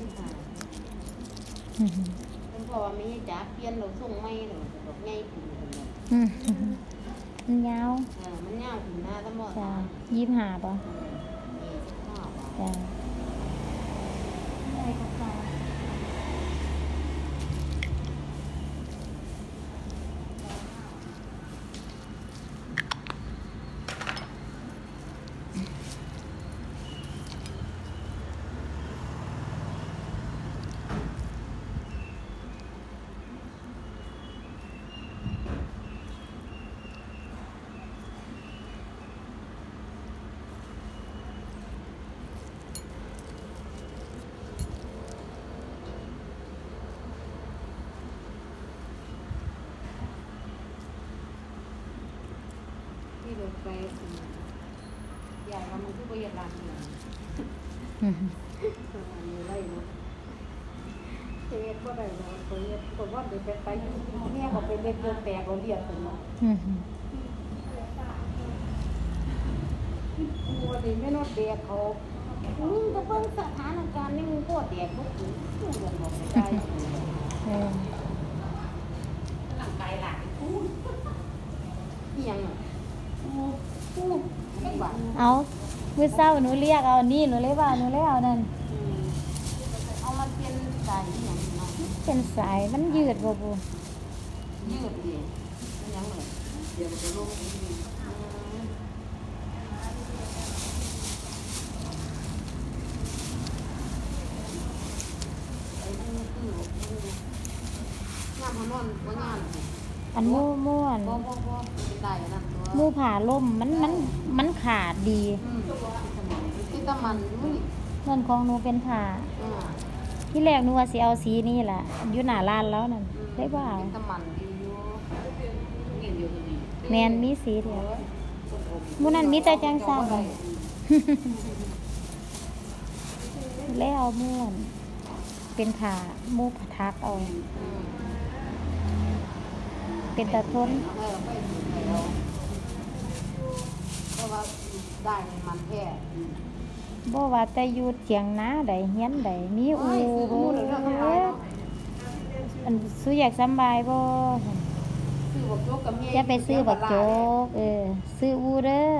ที่หาอืมเป็นเพราะว่ามีจ๋าเปลี่ยนเราส่งไม่หรอกดอกใหญ่ขึ้นคนละอืมมันยาวเออมันยาวขึ้นหน้าตะหมดจ้ะตายี่สิบห้าป่ะนี่ข้า ที่รถไฟอืมใหญ่ว่ามันคือประหยัดร้านเดียวอืมอันนี้ไรเนาะเจ๊ก็ได้เนาะตัวเนี้ยตัวว่าเด็กไปแม่ก็เป็นเด็กเกินแปลกเราเรียกคนเนาะอืมกลัวดิไม่นอดเด็กเขาอืมก็เพิ่งสถานการณ์นี่มึงก็เด็กพวกกูกูเดินบอกไม่ได้เออ ร่างกายหลายกูเอียงอะกูกูไม่หวัง เอามื้อเช้าหนูเรียกเอานี่หนูเลยว่าหนูเลยเอานั่นอืมเอามาเปลี่ยนใจอย่างนี้เนาะเป็นสายมันยืดบ่บูยืดดิมันยังเลยเดี๋ยวมันจะลงอีกอืมไอ้นี่คือคืองานพนอนว่างานอันหมู่ม่วนบ่บ่บ่เป็นได้นั่นตัวห มู่ผ่าล่มมันมันมันขาดดีอืมที่ตะมันอยู่นี่เงินของหนูเป็นผ่าอืมที่แรกหนูว่าสิเอาสีนี่แหละอยู่หน้าร้านแล้วนั่นได้บ่เอาที่ตะมันดีอยู่นี่อยู่นี่แมนมีสีเดียวมื้อนั้นมีแต่จังซ่าบ่แล้วม่วนเป็นผ่าหมู่ผัทักเอาอืมเป็นตะทน เออไปถึงแล้วเพ ราะว่าได้มันแท้บ่ว่าแต่อยู่เถียงนาใดเฮียนใดมีอูโอ้ยซื้อบ่หมูเดี๋ยวเรื่องอะไรเนาะอันซื้ออยากสำบายบ่ซื้อบักโจ๊กกับเมียอย่าไปซื้อบักโจ๊กเออซื้ออูเด้อ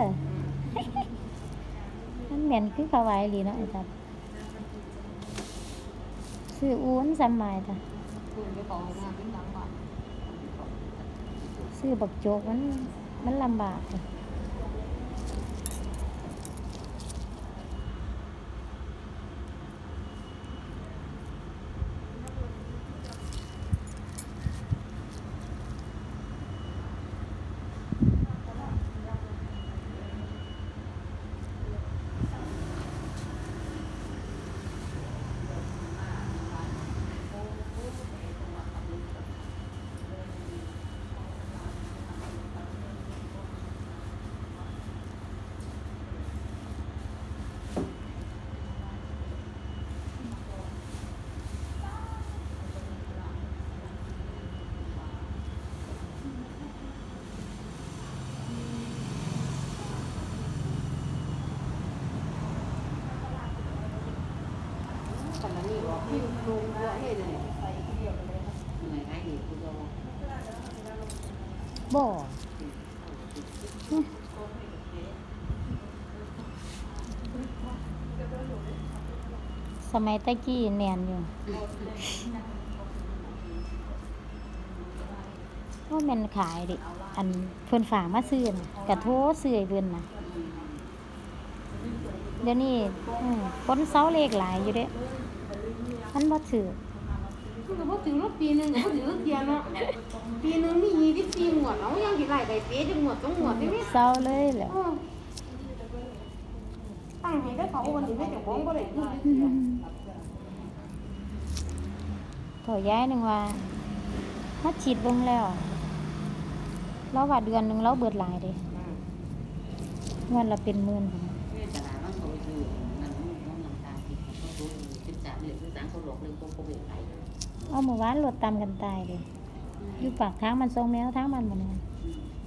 มันแม่นคือเขาไว้อีหลีเนาะไอ้ตัดซื้ออูมันสำบายจ้ะคุณไปขอให้งานเป็นดังก่อนซื้อบักโจ๊กมันมันลำบากจ้ะ แต่ละนี่บอกพี่ลงเยอะเลยเลยไปเดียวเลยนะไหนไอ้เด็กกูจะ บ่สมัยตะกี้แนนอยู่ว่าแม่นขายดิ อันเพิ่นฝากมาซื้อน่ะกระโทรซื้อเพิ่นนะเดี๋ยวนี้อืมคนเซาเลขหลายอยู่เด้ มันบ่ถือมันก็พอถึงรถปีหนึงก็พอถึงรถเดียวเนาะปีหนึงมียี่สิบสี่หมวดเอายังกี่ไรไก่เป๊ะจะหมวดต้องหมวดได้ไหมเซาเลยแหละเออตั้งให้ได้เขาวันนี้ได้เจ้าของก็ได้คือเขาย้ายหนึ่งว่าถ้าฉีดเบิ่งแล้วเราว่าเดือนหนึ่งเราเบิดหลายเด้เงินเราเป็นหมื่นพุ่น เอาเมื่อวานรถตามกันตายเลยอยู่ปากทางมันทรงแมวทางมันบ่เนี่ย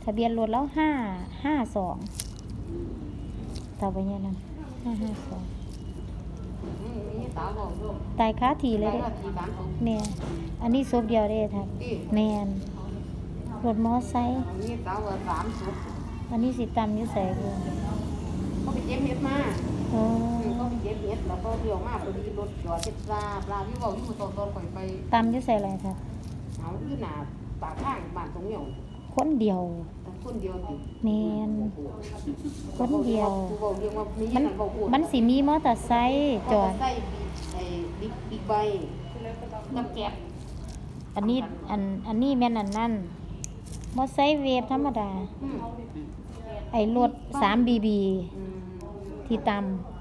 ทะเบียนรถแล้วห้าห้าสองต่อไปเนี่ยนั่นห้าห้าสองนี่ตาาวบอกโยมตายคาทีเลยได้เด้ว่าทีสามศพแม่นอันนี้ศพเดียวเด้ครับที่แม่นรถมอไซค์อันนี้สาวว่าสามศพอันนี้สิตำอยู่ใส่กูเขาไปเจ็บเห็ดมาโอ้อืม เขาไปเจ็บเห็ดแล้วก็เลี้ยวมาพอดีรถจอดเจ็ดปลาปลาที่บอกอยู่ตอนตอนข่อยไปตำอยู่ใส่อะไรครับเอาที่หนาปากข้างบ้านตรงเหนียวคนเดียว แต่คนเดียวติแม่นคนเดียวกูบอกเรียกว่ามีมันนั่นบอกพูดมันสิมีมอเตอร์ไซค์จอดใส่ไอ้บิ๊กบิ๊กไบค์น้ำแก๊บอันนี้อันอันนี้แม่นอันนั่นมอไซค์เวฟธรรมดา อืมไอ้รถ 3 BB อืมที่ตำ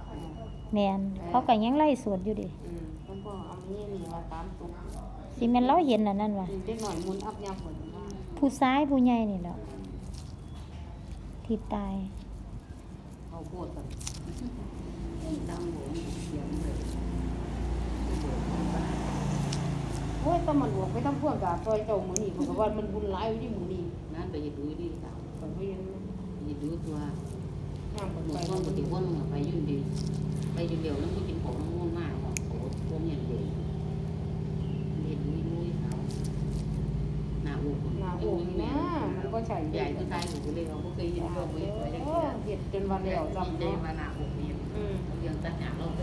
แม่นเขาก็ยังไล่สวดอยู่ดิอืมมันก็เอามีนี่มาตามตุกสิแม่นเราเห็นอันนั้นว่ะเด็กหน่อยมุนอับยับเหมือนว่าผู้ซ้ายผู้ใหญ่นี่แหละที่ตายเขาโคตรกันดังโหงเสียงเลยโอ้ยต้องมันหลวกไปทำพวกกาซอยเจ้าหมือนี่เพราะว่ามันบุญร้ายอยู่ที่หมือนี่นั่นไปยึดดูดีสาวผมไม่ยังยึดดูตัวย่างหมไปดคนปฏิวัติไปยุ่งดี ไปยุ่งเดียวแล้วก็กินของง่วงมากของโอ้พวกเนี่ยเด็กเด็กลุยลุยสาวหน้าอูหน้าโอ่งนี่นะมันก็ใช่ใหญ่ก็ตายอยู่เลยเราก็เคยเห็นโลกไปไปได้โอ้เห็ดจนวันแล้วจำได้เนาะมาหน้าอูนี่อืมยังตัดหนาเราไป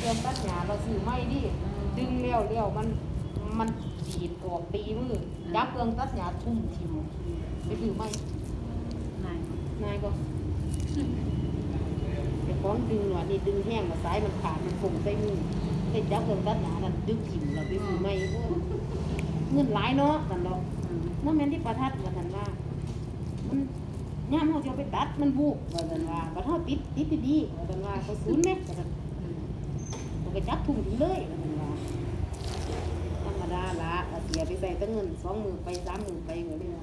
เริ่มตัดหญ้าเราซื้อไม้ดิดึงแล้วแล้วมันมันดีดออกตีมือจับเครื่องตัดหญ้าทุ่มทิ่มไปซื้อไม้นายนายก็ไอ้ ของดึงหนวดนี่ดึงแห้งมาสายมันขาดมันฝุ่งใส่มือได้จับเครื่องตัดหญ้านั่นดึงทิ่มเราไปซื้อไม้โอ้ยเงินหลายเนาะกันดอกนั่นแม่นที่ประทัดว่ากันว่ามันย่ามเขาจะเอาไปตัดมันบุกกันว่าบัดเฮาติดติดดีกันว่าเขาศูนย์เมตรว่ากันเขาไปจับทุ่มถึงเลยกันว่าธรรมดาละเอาเสียไปใส่ตั้งเงินสองหมื่นไปสามหมื่นไปเหมือนเดิม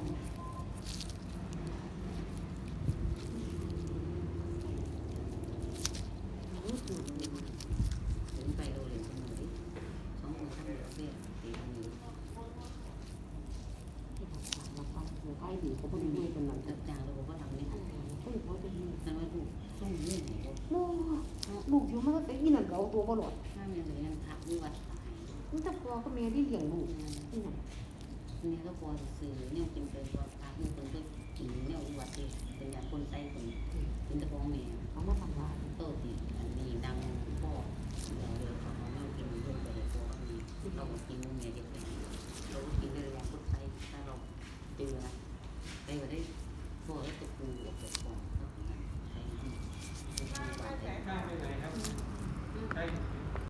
ถึงไปเราเลยสมุยสองมือทั้งเดี ยวเบี้ยตีมือมาฟังหัวใกล้ดีเขาพูดด้วยกันหนังตัดจางเราบอกว่าหลันี้เฮ้ยเขาจะมีนั่นว่าลูกสู้นี่ลูกลูกอยู่มันก็แต่อีนั่นก็เอาตัวบ่หลอดถ้ามีอะไรยังทักวิวัฒน์มันจะพอก็แม่ที่เลี้ยงลูกนี่น่ะนี่ก็พอสื่อเนี่ยจริงเป็นว่าพระนี่คนก็กินเนี่ยอุบัติเป็นอย่างคนไส้คนเป็นตะบองแม่เขามาทำลายโตติอันนี้ดังพ่อ